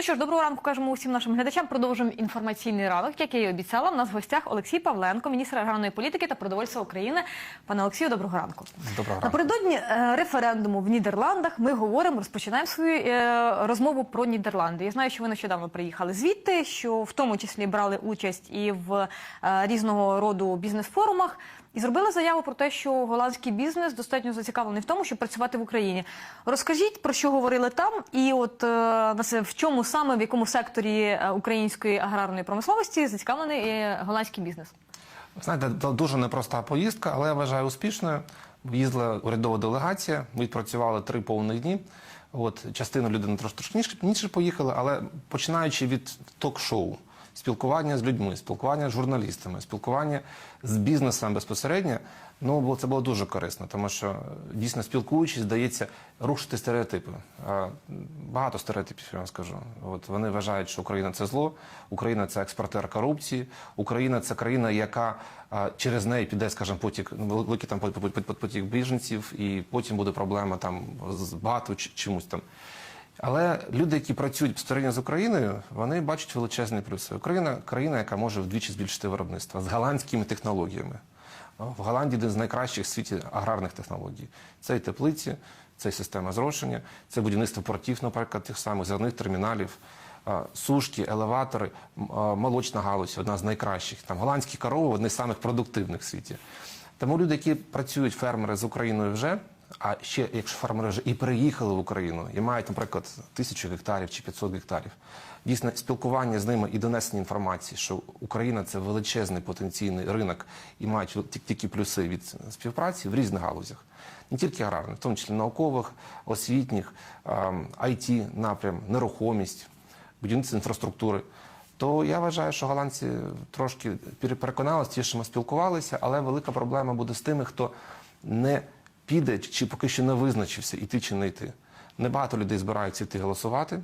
Ну що ж, доброго ранку кажемо усім нашим глядачам. Продовжуємо інформаційний ранок. Як я і обіцяла, у нас в гостях Олексій Павленко, міністр аграрної політики та продовольства України. Пане Олексію, доброго ранку. Доброго ранку. Напередодні е, референдуму в Нідерландах ми говоримо, розпочинаємо свою е, розмову про Нідерланди. Я знаю, що ви нещодавно приїхали звідти, що в тому числі брали участь і в е, різного роду бізнес-форумах. І зробили заяву про те, що голландський бізнес достатньо зацікавлений в тому, щоб працювати в Україні. Розкажіть про що говорили там, і от е, в чому саме в якому секторі е, української аграрної промисловості зацікавлений е, голландський бізнес? Знаєте, це дуже непроста поїздка, але я вважаю успішною. Їздила урядова делегація. Ми відпрацювали три повних дні. От частина людей трошки ніж поїхали, але починаючи від ток-шоу, спілкування з людьми, спілкування з журналістами, спілкування з бізнесом безпосередньо. Ну, це було дуже корисно, тому що дійсно спілкуючись, здається, рушити стереотипи. Багато стереотипів, я вам скажу. От вони вважають, що Україна це зло, Україна це експортер корупції, Україна це країна, яка через неї піде, скажімо, потік великий там пот- пот- пот- потік біженців, і потім буде проблема там з багато ч- чомусь там. Але люди, які працюють безпосередньо з Україною, вони бачать величезні плюси. Україна країна, яка може вдвічі збільшити виробництво з голландськими технологіями. В Голландії один з найкращих в світі аграрних технологій. Це і теплиці, це і система зрошення, це будівництво портів, наприклад, тих самих зерних терміналів, сушки, елеватори, молочна галузь одна з найкращих. Там голландські корови одні з самих продуктивних в світі. Тому люди, які працюють фермери з Україною вже, а ще якщо фермери вже і переїхали в Україну і мають, наприклад, тисячу гектарів чи 500 гектарів, дійсно спілкування з ними і донесення інформації, що Україна це величезний потенційний ринок і мають ті- тільки плюси від співпраці в різних галузях, не тільки аграрних, в тому числі наукових, освітніх, it напрям, нерухомість, будівництво інфраструктури. То я вважаю, що голландці трошки пере- переконалися, ті, що ми спілкувалися, але велика проблема буде з тими, хто не піде чи поки що не визначився, іти чи не йти. Небагато людей збираються йти голосувати.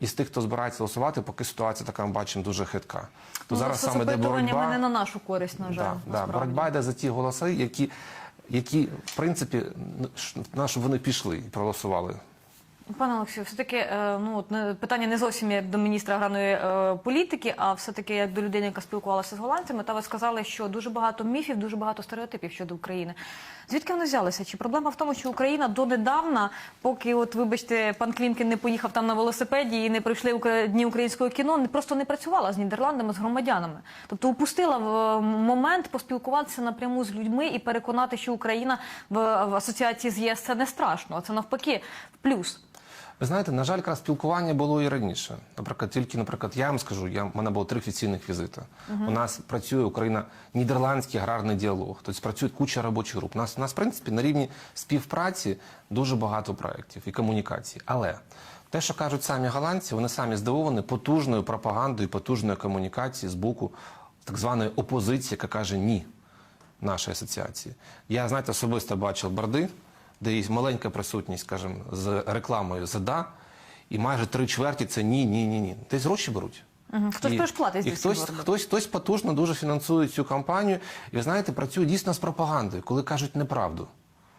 І з тих, хто збирається голосувати, поки ситуація така ми бачимо дуже хитка. То Ну, зараз саме йде боротьба. не на нашу користь, на жаль. Да, да, боротьба йде за ті голоси, які, які в принципі, на що вони пішли і проголосували. Пане Олексію, все-таки е, ну, питання не зовсім як до міністра аграрної е, політики, а все-таки як до людини, яка спілкувалася з голландцями. Та ви сказали, що дуже багато міфів, дуже багато стереотипів щодо України. Звідки вони взялися? Чи проблема в тому, що Україна донедавна, поки, от, вибачте, пан Клімкін не поїхав там на велосипеді і не прийшли дні українського кіно, просто не працювала з Нідерландами, з громадянами. Тобто упустила в момент поспілкуватися напряму з людьми і переконати, що Україна в асоціації з ЄС це не страшно, а це навпаки плюс. Ви знаєте, на жаль, якраз спілкування було і раніше. Наприклад, тільки, наприклад, я вам скажу, я, в мене було три офіційних візити. У нас працює Україна нідерландський аграрний діалог. Тобто працює куча робочих груп. У нас, у нас, в принципі, на рівні співпраці дуже багато проєктів і комунікацій. Але те, що кажуть самі голландці, вони самі здивовані потужною пропагандою, потужною комунікацією з боку так званої опозиції, яка каже ні нашої асоціації. Я, знаєте, особисто бачив борди, де є маленька присутність, скажімо, з рекламою за «да», і майже три чверті це ні, ні, ні, ні. Десь гроші беруть. Мгм. Хтось І- теж платить і за хтось, хтось, хтось потужно дуже фінансує цю кампанію. І ви знаєте, працює дійсно з пропагандою, коли кажуть неправду.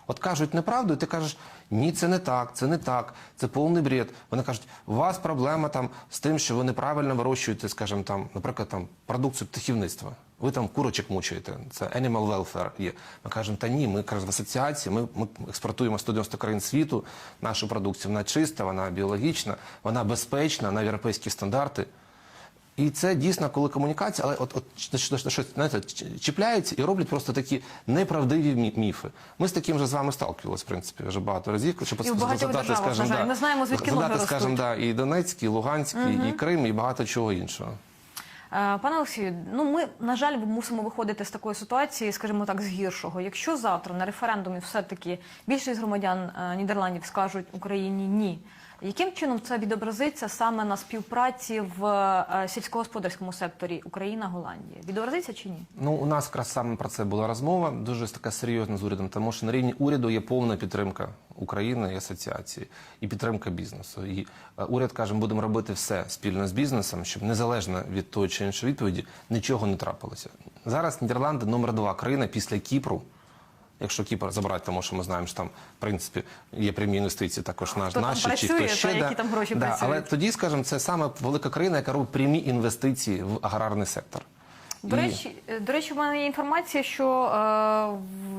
От кажуть неправду, і ти кажеш, ні, це не так, це не так, це повний бред. Вони кажуть, у вас проблема там з тим, що ви неправильно вирощуєте, скажімо, там, наприклад, там продукцію птахівництва. Ви там курочок мучаєте, це animal welfare є. Ми кажемо, та ні, ми в асоціації, ми, ми експортуємо 190 країн світу, нашу продукцію, вона чиста, вона біологічна, вона безпечна, на європейські стандарти. І це дійсно коли комунікація, але от, от щось знаєте, чіпляються і роблять просто такі неправдиві мі- міфи. Ми з таким же з вами сталкувалися, в принципі, вже багато разів. Щоб І в державах, на. Ми знаємо, звідки ноги згадати, скажімо, да, і Донецьк, і Луганськ, і- і Крим, і багато чого іншого. Е, Пане Олексію, ну ми на жаль мусимо виходити з такої ситуації, скажімо так, з гіршого. Якщо завтра на референдумі все-таки більшість громадян е, Нідерландів скажуть Україні ні. Яким чином це відобразиться саме на співпраці в е, сільськогосподарському секторі Україна-Голландія? Відобразиться чи ні? Ну, у нас якраз саме про це була розмова, дуже така серйозна з урядом, тому що на рівні уряду є повна підтримка України і асоціації, і підтримка бізнесу. І е, уряд каже, будемо робити все спільно з бізнесом, щоб незалежно від тої чи іншої відповіді нічого не трапилося. Зараз Нідерланди номер два країна після Кіпру Якщо Кіпр забрати, тому що ми знаємо, що там в принципі є прямі інвестиції, також на Хто там наші чи працює, хтось ще та, да. які там гроші да, працюють. Але тоді, скажімо, це саме велика країна, яка робить прямі інвестиції в аграрний сектор. До речі, до речі, в мене є інформація, що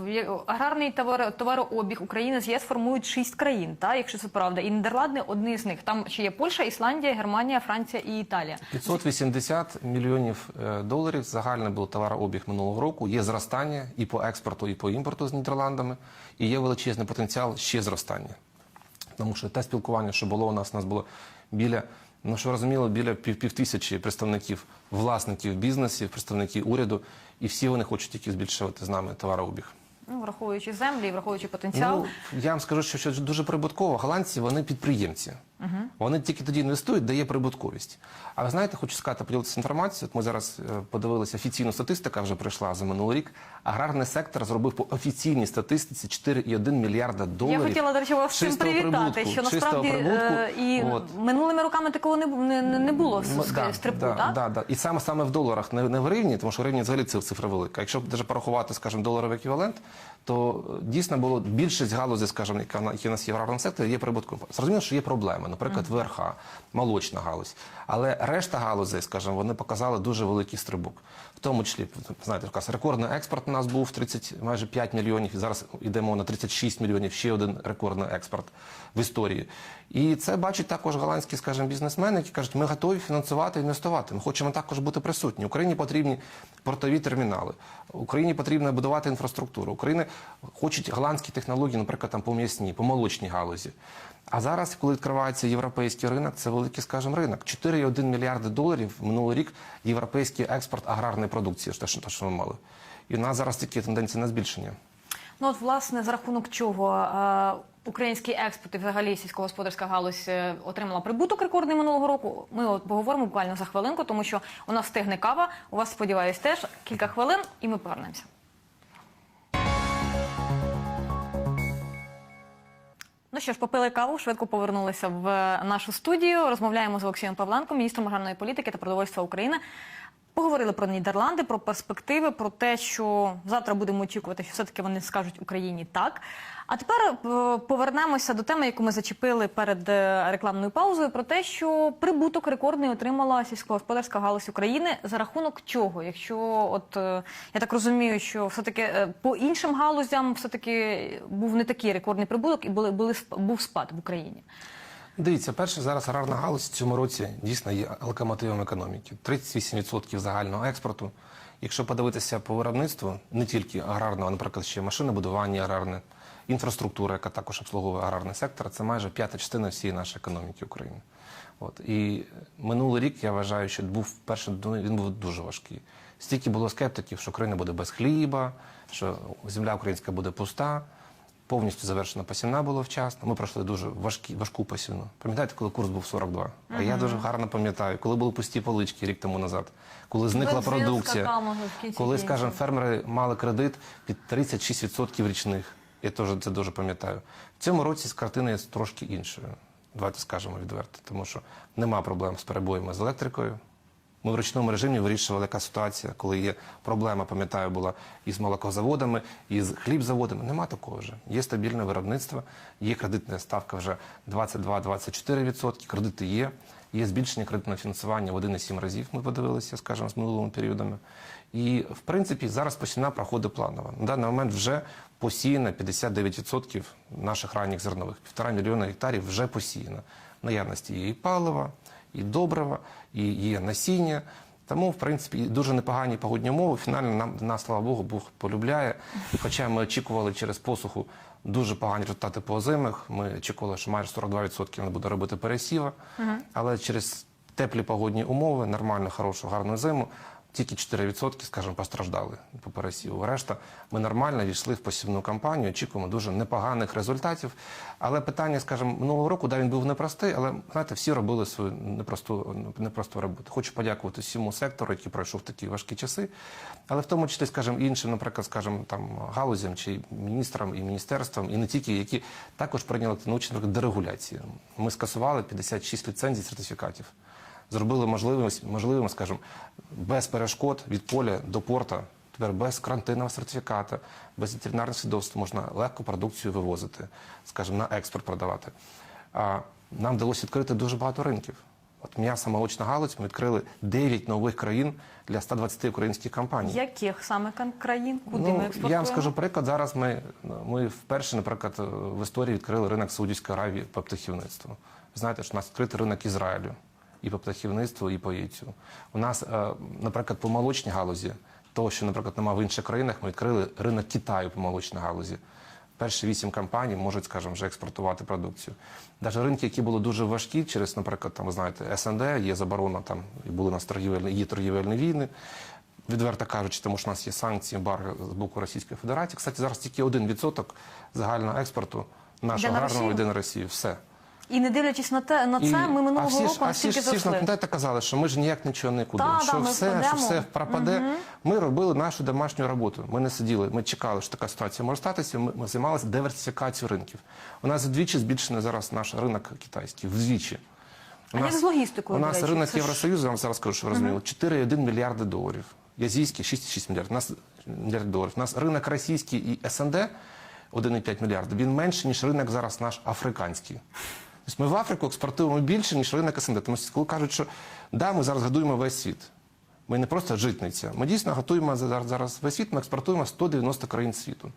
е, аграрний товаро, товарообіг України з ЄС формують шість країн, та, якщо це правда. І Нідерланди одні з них. Там ще є Польща, Ісландія, Германія, Франція і Італія. 580 мільйонів е, доларів загальний був товарообіг минулого року. Є зростання і по експорту, і по імпорту з Нідерландами, і є величезний потенціал ще зростання. Тому що те спілкування, що було у нас, у нас було біля, ну що розуміло, біля пів, півтисячі представників власників бізнесів, представників уряду, і всі вони хочуть тільки збільшувати з нами товарообіг. Ну, враховуючи землі, враховуючи потенціал. Ну, я вам скажу, що, що дуже прибутково. Голландці вони підприємці. Вони тільки тоді інвестують, де є прибутковість. А ви знаєте, хочу сказати, поділитися інформацією. От ми зараз е, подивилися офіційну статистика, вже прийшла за минулий рік. Аграрний сектор зробив по офіційній статистиці 4,1 мільярда доларів. Я хотіла, до речі, вас цим привітати, прибутку, що насправді прибутку. е, і От. минулими роками такого не, не, не було з, да, стрибку, да, так? Да, да. І саме саме в доларах, не, не в гривні, тому що в гривні взагалі це цифра велика. Якщо даже порахувати, скажімо, доларовий еквівалент, то е, дійсно було більшість галузей, скажімо, яка які у нас є в аграрному секторі, є прибуткова. Зрозуміло, що є проблеми, наприклад, ВРХ, молочна галузь. Але решта галузей, скажімо, вони показали дуже великий стрибок. В тому числі, знаєте, рекордний експорт у нас був 30, майже 5 мільйонів, і зараз йдемо на 36 мільйонів, ще один рекордний експорт в історії. І це бачать також голландські, скажімо, бізнесмени, які кажуть, ми готові фінансувати, інвестувати. Ми хочемо також бути присутні. Україні потрібні портові термінали. Україні потрібно будувати інфраструктуру. Україна хочуть голландські технології, наприклад, там по м'ясній, по молочній галузі. А зараз, коли відкривається європейський ринок, це великий, скажімо, ринок. 4,1 мільярди доларів минулий рік європейський експорт аграрної продукції, те, що те, що ми мали. І у нас зараз такі тенденції на збільшення. Ну от власне за рахунок чого е, український експорт і взагалі сільськогосподарська галузь е, отримала прибуток рекордний минулого року. Ми от поговоримо буквально за хвилинку, тому що у нас встигне кава. У вас сподіваюсь теж кілька хвилин, і ми повернемося. Ну що ж, попили каву, швидко повернулися в нашу студію. Розмовляємо з Олексієм Павленком, міністром аграрної політики та продовольства України. Поговорили про Нідерланди, про перспективи, про те, що завтра будемо очікувати, що все-таки вони скажуть Україні так. А тепер е, повернемося до теми, яку ми зачепили перед е, рекламною паузою, про те, що прибуток рекордний отримала сільськогосподарська галузь України за рахунок чого? Якщо от е, я так розумію, що все-таки е, по іншим галузям все-таки був не такий рекордний прибуток і були, були був спад в Україні. Дивіться, перше, зараз аграрна галузь в цьому році дійсно є локомотивом економіки. 38% загального експорту. Якщо подивитися по виробництву, не тільки аграрного, а, наприклад, ще машинобудування аграрне, інфраструктура, яка також обслуговує аграрний сектор, це майже п'ята частина всієї нашої економіки України. От. І минулий рік я вважаю, що був перший він був дуже важкий. Стільки було скептиків, що Україна буде без хліба, що земля українська буде пуста. Повністю завершена посівна була вчасно. Ми пройшли дуже важкі, важку посівну. Пам'ятаєте, коли курс був 42? А я дуже гарно пам'ятаю, коли були пусті полички рік тому назад, коли зникла Бензин продукція, коли, скажімо, фермери мали кредит під 36% річних. Я теж це дуже пам'ятаю. В цьому році з картиною трошки іншою. Давайте скажемо відверто, тому що нема проблем з перебоями з електрикою. Ми в ручному режимі вирішували, яка ситуація, коли є проблема, пам'ятаю, була із молокозаводами, із хлібзаводами. Нема такого вже. Є стабільне виробництво, є кредитна ставка вже 22-24%, кредити є, є збільшення кредитного фінансування в 1,7 разів, ми подивилися, скажімо, з минулими періодами. І, в принципі, зараз посівна проходить планово. На даний момент вже посіяно 59% наших ранніх зернових. Півтора мільйона гектарів вже посіяно. Наявності є і палива, і добрива, і є насіння. Тому, в принципі, дуже непогані погодні умови. Фінально нам, нас, слава Богу, Бог полюбляє. Хоча ми очікували через посуху дуже погані результати по озимих. Ми очікували, що майже 42% не буде робити пересіва. Але через теплі погодні умови, нормальну, хорошу, гарну зиму, тільки 4%, скажімо, постраждали по пересіву. Решта ми нормально війшли в посівну кампанію, очікуємо дуже непоганих результатів. Але питання, скажімо, минулого року, да, він був непростий, але знаєте, всі робили свою непросту, непросту роботу. Хочу подякувати всьому сектору, який пройшов такі важкі часи. Але в тому числі, скажімо, іншим, наприклад, скажімо, там галузям чи міністрам і міністерствам, і не тільки, які також прийняли участь в дерегуляції. Ми скасували 56 ліцензій сертифікатів зробили можливим, можливим, скажімо, без перешкод від поля до порта, Тепер без карантинного сертифіката, без ветеринарного свідоцтва можна легко продукцію вивозити, скажімо, на експорт продавати. А нам вдалося відкрити дуже багато ринків. От м'ясо молочна галузь ми відкрили 9 нових країн для 120 українських компаній. Яких саме країн, куди ми Ну, експортуємо? я вам скажу приклад. Зараз ми, ми вперше, наприклад, в історії відкрили ринок Саудівської Аравії по птахівництву. Ви знаєте, що у нас відкритий ринок Ізраїлю і по птахівництву, і по яйцю. У нас, е, наприклад, по молочній галузі, того, що, наприклад, немає в інших країнах, ми відкрили ринок Китаю по молочній галузі. Перші вісім компаній можуть, скажімо, вже експортувати продукцію. Навіть ринки, які були дуже важкі, через, наприклад, там, ви знаєте, СНД, є заборона, там і були у нас торгівельні, є торгівельні війни. Відверто кажучи, тому що у нас є санкції ембарго з боку Російської Федерації. Кстати, зараз тільки один відсоток загального експорту нашого Росію? йде на Росію. Все. І не дивлячись на те, на це, І- ми а минулого всі ж- року а всі ж, всі ж зайшли. пам'ятаєте, казали, що ми ж ніяк нічого не куди, Та, що, да, ми все, що впадемо. все пропаде. Ми робили нашу домашню роботу. Ми не сиділи, ми чекали, що така ситуація може статися. Ми, ми займалися диверсифікацією ринків. У нас вдвічі збільшений зараз наш ринок китайський. Вдвічі. А як з логістикою, У до нас речі? ринок Це ж- Євросоюзу, я вам зараз скажу, що ви розуміли, 4,1 мільярди доларів. Язійський 6,6 мільярдів. У нас мільярд доларів. У нас ринок російський і СНД 1,5 мільярда. Він менший, ніж ринок зараз наш африканський. Тобто ми в Африку експортуємо більше, ніж ринок СНД. Тому що коли кажуть, що да, ми зараз годуємо весь світ. Ми не просто житниця. Ми дійсно готуємо зараз, весь світ, ми експортуємо 190 країн світу.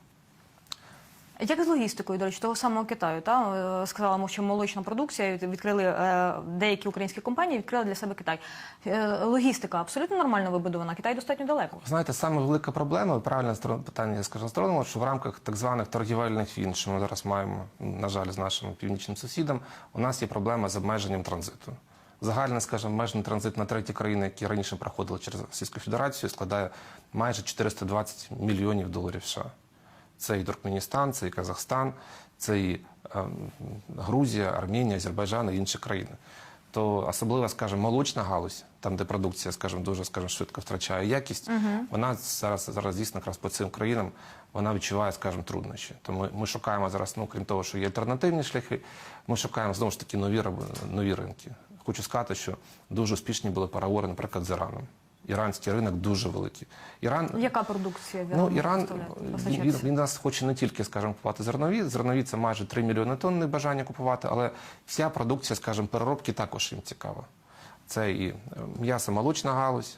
Як з логістикою, до речі, того самого Китаю, та е, сказала, мо, що молочна продукція відкрили е, деякі українські компанії, відкрили для себе Китай. Е, логістика абсолютно нормально вибудована. Китай достатньо далеко. Знаєте, саме велика проблема, ви правильно стро- питання я скажу сторону, що в рамках так званих торгівельних війн, що ми зараз маємо, на жаль, з нашим північним сусідом, у нас є проблема з обмеженням транзиту. Загальний, скажімо, обмежений транзит на треті країни, які раніше проходили через Російську Федерацію, складає майже 420 мільйонів доларів США. Це і Туркменістан, це і Казахстан, це і ем, Грузія, Армінія, Азербайджан і інші країни. То особливо, скажімо, молочна галузь, там, де продукція, скажімо, дуже скажімо, швидко втрачає якість, вона зараз, зараз дійсно якраз по цим країнам вона відчуває, скажімо, труднощі. Тому ми шукаємо зараз, ну крім того, що є альтернативні шляхи, ми шукаємо знову ж таки нові нові ринки. Хочу сказати, що дуже успішні були переговори, наприклад, з Іраном. Іранський ринок дуже великий. Іран Яка продукція Ну, Іран поставляти, він, він нас хоче не тільки, скажімо, купувати зернові. Зернові це майже 3 мільйони тонн не бажання купувати, але вся продукція, скажімо, переробки також їм цікава. Це і е, м'ясо молочна галузь,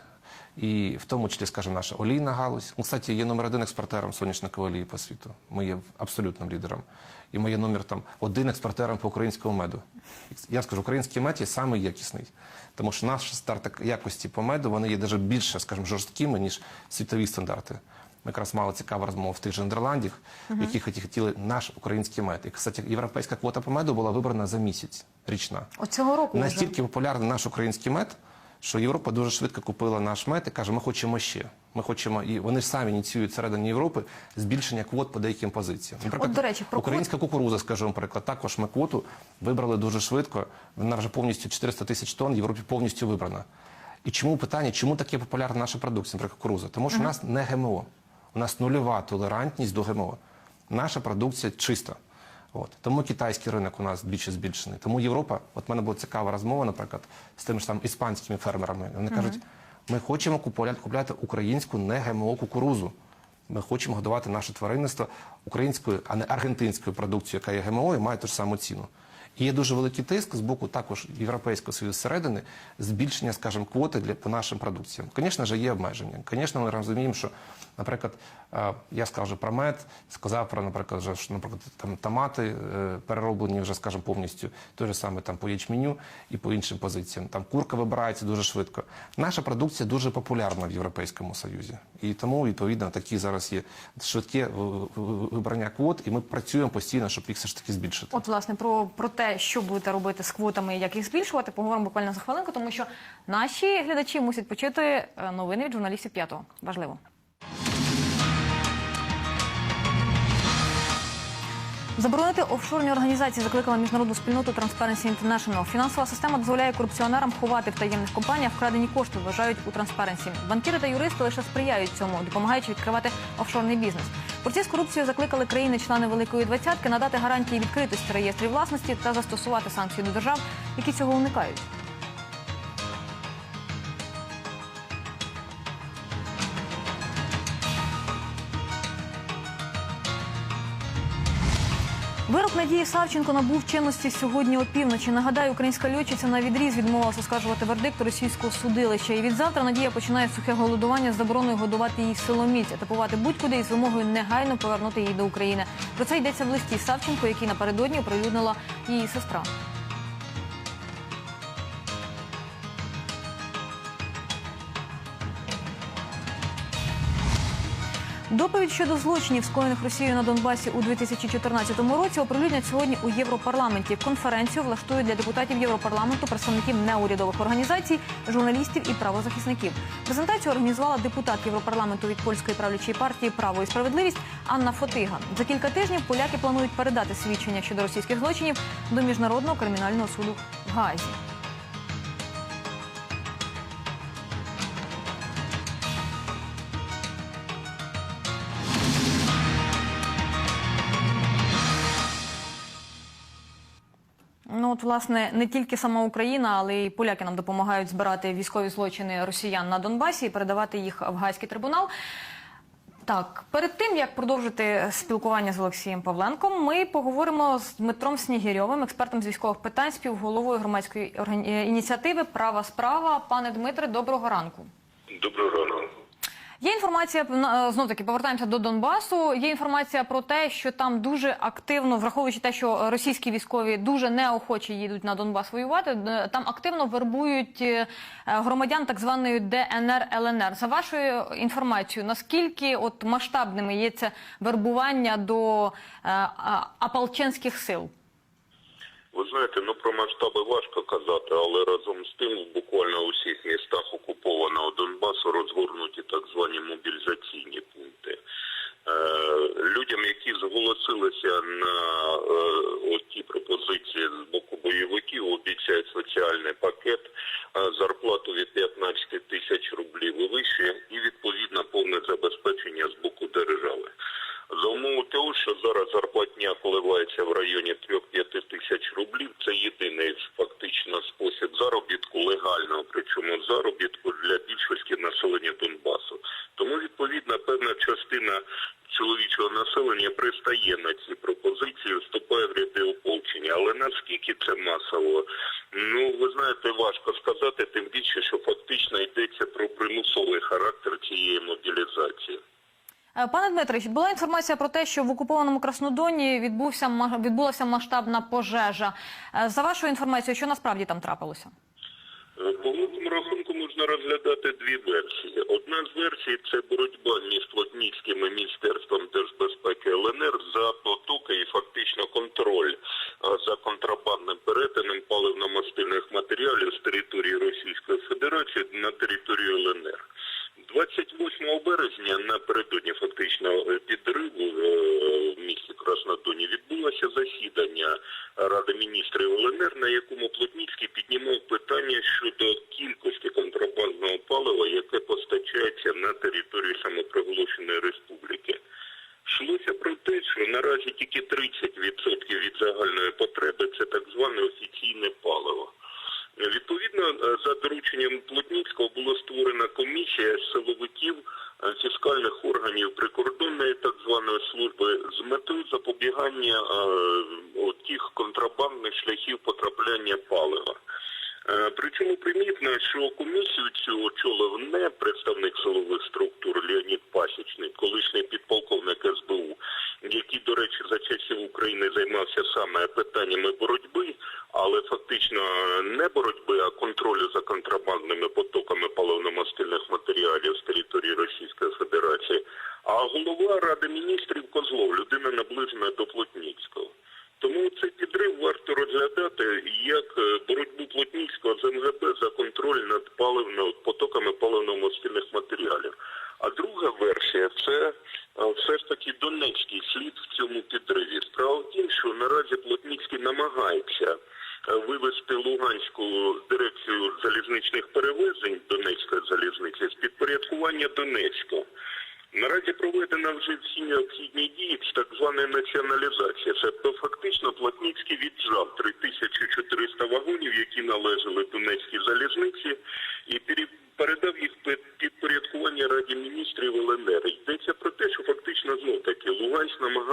і в тому числі, скажімо, наша олійна галузь. Ми, кстати, є номер один експортером соняшникової олії по світу. Ми є абсолютним лідером. І ми є номер там один експортером по українському меду. Я скажу, український мед є самий якісний. Тому що наші стандарти якості по меду вони є навіть більше, скажімо, жорсткими, ніж світові стандарти. Ми якраз мали цікаву розмову в тих же Нідерландах, в яких хотіли наш український мед. І, кстати, європейська квота по меду була вибрана за місяць річна. От цього року вже. Настільки популярний наш український мед, що Європа дуже швидко купила наш мед і каже, ми хочемо ще. Ми хочемо, і вони ж самі ініціюють всередині Європи збільшення квот по деяким позиціям. От, до речі, про українська кукуруза, скажімо, наприклад, також ми квоту вибрали дуже швидко. Вона вже повністю 400 тисяч тонн в Європі повністю вибрана. І чому питання, чому таке популярна наша продукція, наприклад, кукуруза? Тому що у нас не ГМО. У нас нульова толерантність до ГМО. Наша продукція чиста. От. Тому китайський ринок у нас більше збільшений. Тому Європа, от мене була цікава розмова, наприклад, з тими ж там іспанськими фермерами. Вони кажуть, ми хочемо купувати, українську не ГМО кукурузу. Ми хочемо годувати наше тваринництво українською, а не аргентинською продукцією, яка є ГМО і має ту ж саму ціну. Є дуже великий тиск з боку також Європейського Союзу зсередини збільшення, скажімо, квоти для по нашим продукціям. Звісно ж, є обмеження. Звісно, ми розуміємо, що, наприклад, е, я скажу про мед, сказав про, наприклад, що, наприклад, там томати е, перероблені вже, скажімо, повністю той же саме там по ячменю і по іншим позиціям. Там курка вибирається дуже швидко. Наша продукція дуже популярна в Європейському Союзі. І тому, відповідно, такі зараз є швидке ви- ви- вибрання квот, і ми працюємо постійно, щоб їх все ж таки збільшити. От, власне, про, про те, що будете робити з квотами і як їх збільшувати, поговоримо буквально за хвилинку, тому що наші глядачі мусять почути е, новини від журналістів п'ятого. Важливо. Заборонити офшорні організації закликала міжнародну спільноту Transparency International. Фінансова система дозволяє корупціонерам ховати в таємних компаніях вкрадені кошти, вважають у Transparency. Банкіри та юристи лише сприяють цьому, допомагаючи відкривати офшорний бізнес. Борці з корупцією закликали країни-члени Великої двадцятки надати гарантії відкритості реєстрів власності та застосувати санкції до держав, які цього уникають. Вирок Надії Савченко набув чинності сьогодні опівночі. Нагадаю, українська льотчиця на відріз відмовилася оскаржувати вердикт російського судилища. І від завтра Надія починає сухе голодування з забороною годувати її силоміць, атакувати будь-куди із вимогою негайно повернути її до України. Про це йдеться в листі Савченко, який напередодні оприлюднила її сестра. Доповідь щодо злочинів, скоєних Росією на Донбасі у 2014 році, оприлюднять сьогодні у Європарламенті. Конференцію влаштують для депутатів Європарламенту, представників неурядових організацій, журналістів і правозахисників. Презентацію організувала депутат Європарламенту від польської правлячої партії Право і справедливість Анна Фотига. За кілька тижнів поляки планують передати свідчення щодо російських злочинів до міжнародного кримінального суду в Гаазі. Власне не тільки сама Україна, але й поляки нам допомагають збирати військові злочини росіян на Донбасі і передавати їх в Гаазький трибунал. Так, перед тим як продовжити спілкування з Олексієм Павленком, ми поговоримо з Дмитром Снігірьовим, експертом з військових питань, співголовою громадської е, ініціативи Права справа. Пане Дмитре, доброго ранку. Доброго ранку. Є інформація знов таки повертаємося до Донбасу. Є інформація про те, що там дуже активно, враховуючи те, що російські військові дуже неохоче їдуть на Донбас воювати. е, Там активно вербують е, громадян так званої ДНР ЛНР. За вашою інформацією, наскільки от масштабними є це вербування до е, ополченських сил? Ви знаєте, ну про масштаби важко казати, але разом з тим буквально у всіх містах окупованого Донбасу розгорнуті так звані мобілізаційні пункти. Е, людям, які зголосилися на е, ті пропозиції з боку бойовиків, обіцяють соціальний пакет, е, зарплату від 15 тисяч рублів і вище, і відповідно повне забезпечення з боку держави. За умови того, що зараз зарплатня коливається в районі 3-5 тисяч рублів, це єдиний фактично спосіб заробітку легального, причому заробітку для більшості населення Донбасу. Тому відповідно певна частина чоловічого населення пристає на ці пропозиції, вступає в ряди ополчення. Але наскільки це масово? Ну ви знаєте, важко сказати, тим більше, що фактично йдеться про примусовий характер цієї мобілізації. Е, Пане Дмитре, була інформація про те, що в окупованому Краснодоні відбувся відбулася масштабна пожежа. Е, За вашою інформацією, що насправді там трапилося? Е, По великому рахунку можна розглядати дві версії. Одна з версій це боротьба між Плотніцьким і Міністерством держбезпеки ЛНР за потоки і фактично контроль за контрабандним перетином паливно-мастильних матеріалів з території Російської Федерації на територію ЛНР. 28 березня напередодні фактично е, підриву е, в місті Краснодоні відбулося засідання Ради міністрів ЛНР, на якому Плотніцький піднімав питання щодо кількості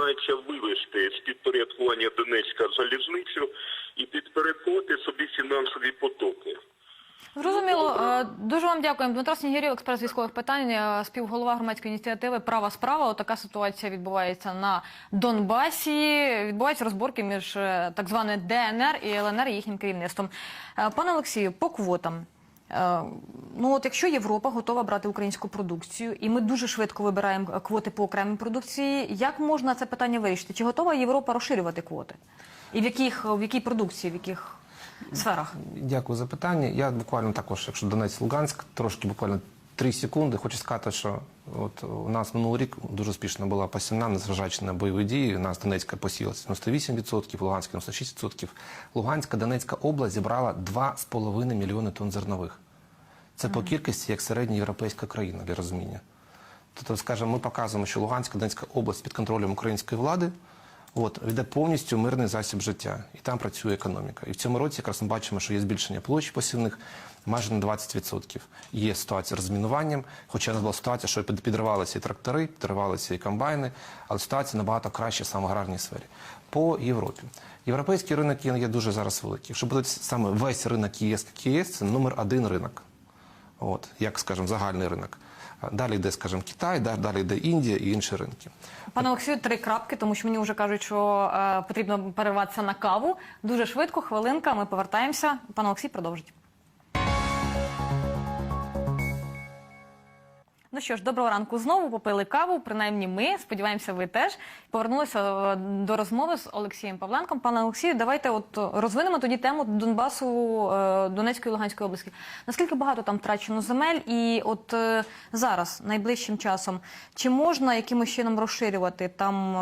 намагається вивести з підпорядкування Донецька залізницю і підпорядкувати собі фінансові потоки. Зрозуміло, ну, е, дуже вам дякуємо. Дмитро Снігірів, експерт з військових питань, е, співголова громадської ініціативи Права справа. Отака ситуація відбувається на Донбасі. Відбуваються розборки між е, так званою ДНР і ЛНР і їхнім керівництвом. Пане Олексію, по квотам. Е, Ну, от якщо Європа готова брати українську продукцію, і ми дуже швидко вибираємо е, квоти по окремій продукції, як можна це питання вирішити? Чи готова Європа розширювати квоти? І в яких в якій продукції, в яких сферах? Дякую за питання. Я буквально також, якщо Донець Луганськ, трошки буквально 3 секунди. Хочу сказати, що от у нас минулий рік дуже успішно була посівна, незважаючи на бойові дії. У нас Донецька посіялася 98%, Луганська 96%. Луганська, Донецька область зібрала 2,5 мільйони тонн зернових. Це по кількості як середня європейська країна для розуміння. Тобто, скажімо, ми показуємо, що Луганська Донецька область під контролем української влади. От веде повністю мирний засіб життя, і там працює економіка. І в цьому році якраз ми бачимо, що є збільшення площі посівних майже на 20%. Є ситуація з розмінуванням, хоча не була ситуація, що під- підривалися і трактори, підривалися і комбайни, але ситуація набагато краще саме в аграрній сфері. По Європі. Європейський ринок є, дуже зараз великий. Якщо подивитися саме весь ринок ЄС, який це номер один ринок. От, як, скажімо, загальний ринок. Далі йде, скажімо, Китай, далі йде Індія і інші ринки. Пане Олексію, три крапки, тому що мені вже кажуть, що е, потрібно перерватися на каву. Дуже швидко, хвилинка. Ми повертаємося. Пане Олексій, продовжить. Ну що ж, доброго ранку знову. Попили каву. Принаймні, ми сподіваємося, ви теж повернулися е, до розмови з Олексієм Павленком. Пане Олексію, давайте от е, розвинемо тоді тему Донбасу, е, Донецької і Луганської області. Наскільки багато там втрачено земель, і от зараз, найближчим часом, чи можна якимось чином розширювати там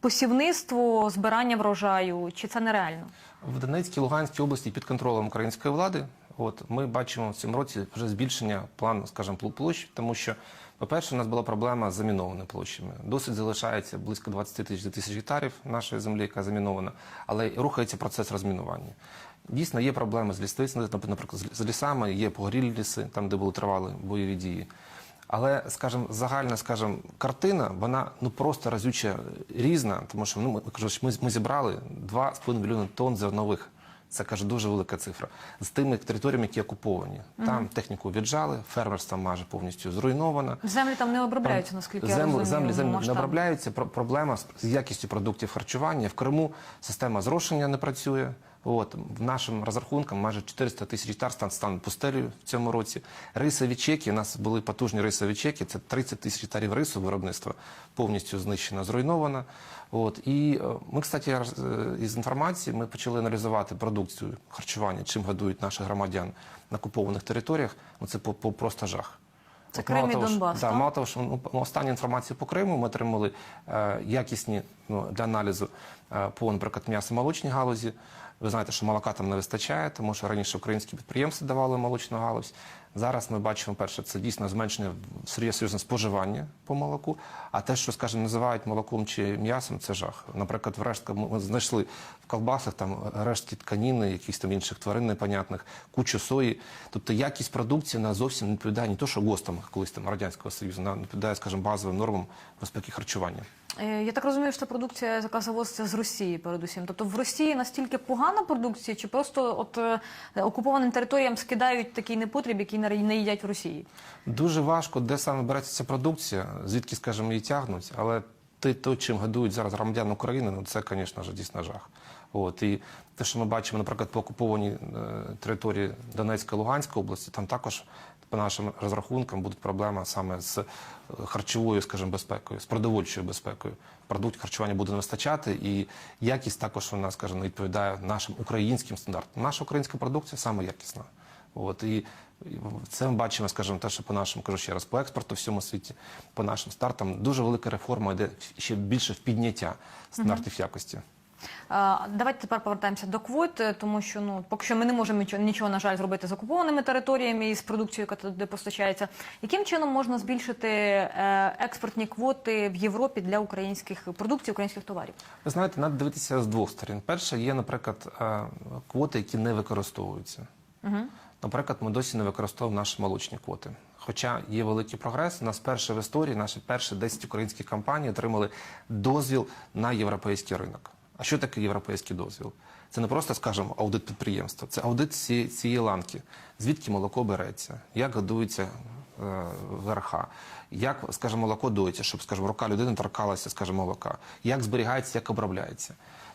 посівництво, збирання врожаю, чи це нереально? В Донецькій Луганській області під контролем української влади. От ми бачимо в цьому році вже збільшення плану, скажімо, пл- площ, тому що, по-перше, у нас була проблема з замінованими площами. Досить залишається близько 20 тисяч тисяч гектарів нашої землі, яка замінована, але рухається процес розмінування. Дійсно, є проблеми з лісництвом, наприклад, з- лісами, є погорілі ліси, там, де були тривали бойові дії. Але, скажімо, загальна, скажімо, картина, вона ну просто разюче різна, тому що ну, ми, ми, ми зібрали 2,5 мільйони тонн зернових. Це каже дуже велика цифра. З тими територіями, які окуповані. Там техніку віджали, фермерство майже повністю зруйновано. Землі там не обробляються, наскільки я розумію. землі, землі не обробляються. Проблема з- з якістю продуктів харчування. В Криму система зрошення не працює. От в нашим розрахункам майже 400 тисяч гектар стан стане пустелею в цьому році. Рисові чеки. У нас були потужні рисові чеки. Це 30 тисяч гектарів рису виробництва повністю знищено, зруйновано. От і е, ми, кстати, е, із інформації ми почали аналізувати продукцію харчування, чим годують наших громадян на окупованих територіях. Ну це по, по просто жах. Це От Крим і того, що- Донбас, да, мало того, що ну, останню інформацію по Криму ми отримали е, якісні ну, для аналізу е, по, наприклад, м'ясо-молочній галузі. Ви знаєте, що молока там не вистачає, тому що раніше українські підприємства давали молочну галузь. Зараз ми бачимо, перше, це дійсно зменшення серйозне споживання по молоку. А те, що, скажімо, називають молоком чи м'ясом, це жах. Наприклад, в рештка ми знайшли в колбасах там рештки тканіни, якісь там інших тварин непонятних, кучу сої. Тобто якість продукції вона зовсім не відповідає не то, що ГОСТам колись там радянського союзу, вона не відповідає, скажімо, базовим нормам безпеки харчування. Е, Я так розумію, що продукція, яка завозиться з Росії, передусім. Тобто в Росії настільки погана продукція, чи просто от е, окупованим територіям скидають такий непотріб, який не їдять в Росії? Дуже важко, де саме береться ця продукція, звідки, скажімо, її тягнуть, але те, то, чим годують зараз громадян України, ну це, звісно ж, дійсно жах. От і те, що ми бачимо, наприклад, по окупованій е, території Донецької Луганської області, там також по нашим розрахункам будуть проблеми саме з е, харчовою, скажімо, безпекою, з продовольчою безпекою. Продукт харчування буде не вистачати, і якість також вона, скажімо, відповідає нашим українським стандартам. Наша українська продукція саме якісна. От і це ми бачимо, скажімо, те, що по нашому кажу ще раз по експорту всьому світі, по нашим стартам дуже велика реформа йде ще більше в підняття стандартів якості. А, Давайте тепер повертаємося до квот, е, тому що ну поки що ми не можемо нічого, нічого на жаль зробити з окупованими територіями і з продукцією, яка туди постачається. Яким чином можна збільшити е, експортні квоти в Європі для українських продукцій, українських товарів? Ви знаєте, треба дивитися з двох сторін. Перше, є, наприклад, е, квоти, які не використовуються. Наприклад, ми досі не використовуємо наші молочні квоти. Хоча є великий прогрес, у нас перше в історії, наші перші 10 українських компаній отримали дозвіл на європейський ринок. А що таке європейський дозвіл? Це не просто, скажімо, аудит підприємства, це аудит цієї, цієї ланки. Звідки молоко береться, як годується е, верха, як, скажімо, молоко доїться, щоб, скажімо, рука людини торкалася, скажімо, молока, як зберігається, як обробляється.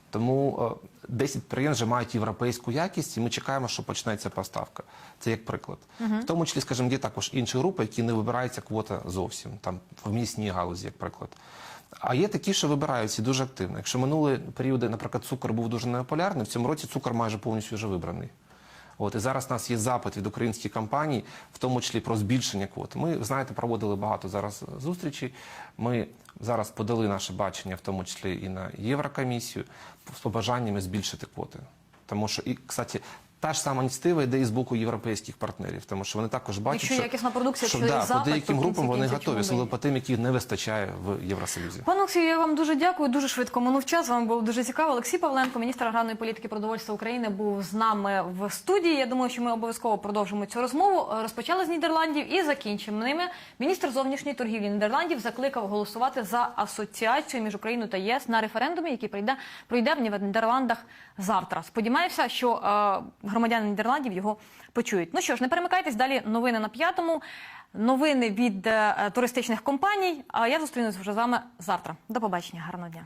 Тому е, 10 підприємств вже мають європейську якість, і ми чекаємо, що почнеться поставка. Це як приклад. В тому числі, скажімо, є також інші групи, які не вибираються квота зовсім, там в місній галузі, як приклад. А є такі, що вибираються дуже активно. Якщо минулі періоди, наприклад, цукор був дуже непопулярний, в цьому році цукор майже повністю вже вибраний. От і зараз у нас є запит від українських компаній, в тому числі про збільшення квот. Ми знаєте, проводили багато зараз зустрічей. Ми зараз подали наше бачення, в тому числі і на Єврокомісію, з побажаннями збільшити квоти. Тому що і, кстати, та ж сама ініціатива йде і з боку європейських партнерів, тому що вони також бачать, Якщо що, якісна продукція, що да, запит, по деяким групам вони готові, особливо по тим, які не вистачає в Євросоюзі. Пане Олексію, я вам дуже дякую. Дуже швидко минув час. З вами було дуже цікаво. Олексій Павленко, міністр аграрної політики і продовольства України, був з нами в студії. Я думаю, що ми обов'язково продовжимо цю розмову. Розпочали з Нідерландів і закінчимо ними. Міністр зовнішньої торгівлі Нідерландів закликав голосувати за асоціацію між Україною та ЄС на референдумі, який пройде пройде в Нідерландах завтра. Сподіваюся, що е, громадяни Нідерландів його почують. Ну що ж, не перемикайтесь далі. Новини на п'ятому. Новини від е, туристичних компаній. А я зустрінусь вже з вами завтра. До побачення, гарного дня.